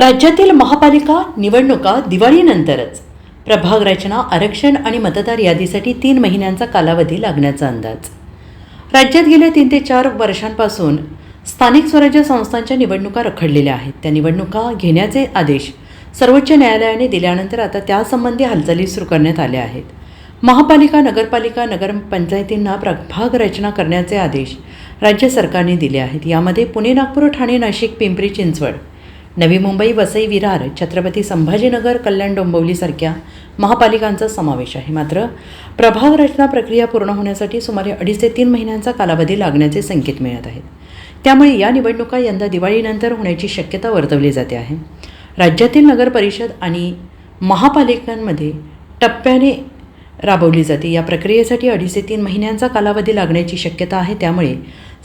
राज्यातील महापालिका निवडणुका दिवाळीनंतरच. प्रभाग रचना आरक्षण आणि मतदार यादीसाठी तीन महिन्यांचा कालावधी लागण्याचा अंदाज. राज्यात गेल्या तीन ते चार वर्षांपासून स्थानिक स्वराज्य संस्थांच्या निवडणुका रखडलेल्या आहेत. त्या निवडणुका घेण्याचे आदेश सर्वोच्च न्यायालयाने दिल्यानंतर आता त्यासंबंधी हालचाली सुरू करण्यात आल्या आहेत. महापालिका नगरपालिका नगरपंचायतींना प्रभाग रचना करण्याचे आदेश राज्य सरकारने दिले आहेत. यामध्ये पुणे नागपूर ठाणे नाशिक पिंपरी चिंचवड नवी मुंबई वसई विरार छत्रपती संभाजीनगर कल्याण डोंबिवलीसारख्या महापालिकांचा समावेश आहे. मात्र प्रभाग रचना प्रक्रिया पूर्ण होण्यासाठी सुमारे अडीच ते तीन महिन्यांचा कालावधी लागण्याचे संकेत मिळत आहेत. त्यामुळे या निवडणुका यंदा दिवाळीनंतर होण्याची शक्यता वर्तवली जाते आहे. राज्यातील नगर परिषद आणि महापालिकांमध्ये टप्प्याने राबवली जाते. या प्रक्रियेसाठी अडीच ते तीन महिन्यांचा कालावधी लागण्याची शक्यता आहे. त्यामुळे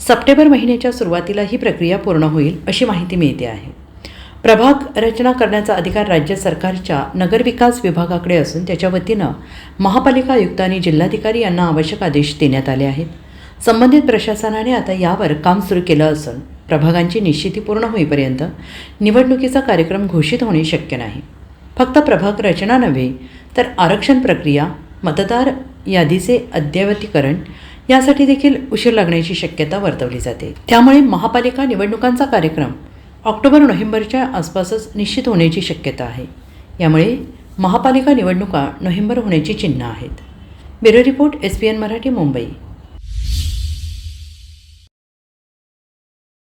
सप्टेंबर महिन्याच्या सुरुवातीला ही प्रक्रिया पूर्ण होईल अशी माहिती मिळते आहे. प्रभाग रचना करण्याचा अधिकार राज्य सरकारच्या नगरविकास विभागाकडे असून त्याच्या वतीनं महापालिका आयुक्त आणि जिल्हाधिकारी यांना आवश्यक आदेश देण्यात आले आहेत. संबंधित प्रशासनाने आता यावर काम सुरू केलं असून प्रभागांची निश्चिती पूर्ण होईपर्यंत निवडणुकीचा कार्यक्रम घोषित होणे शक्य नाही. फक्त प्रभाग रचना नव्हे तर आरक्षण प्रक्रिया मतदार यादीचे अद्ययावतीकरण यासाठी देखील उशीर लागण्याची शक्यता वर्तवली जाते. त्यामुळे महापालिका निवडणुकांचा कार्यक्रम ऑक्टोबर नोव्हेंबरच्या आसपासच निश्चित होण्याची शक्यता आहे. यामुळे महापालिका निवडणुका नोव्हेंबर होण्याची चिन्ह आहेत. Bureau report S P N Marathi Mumbai.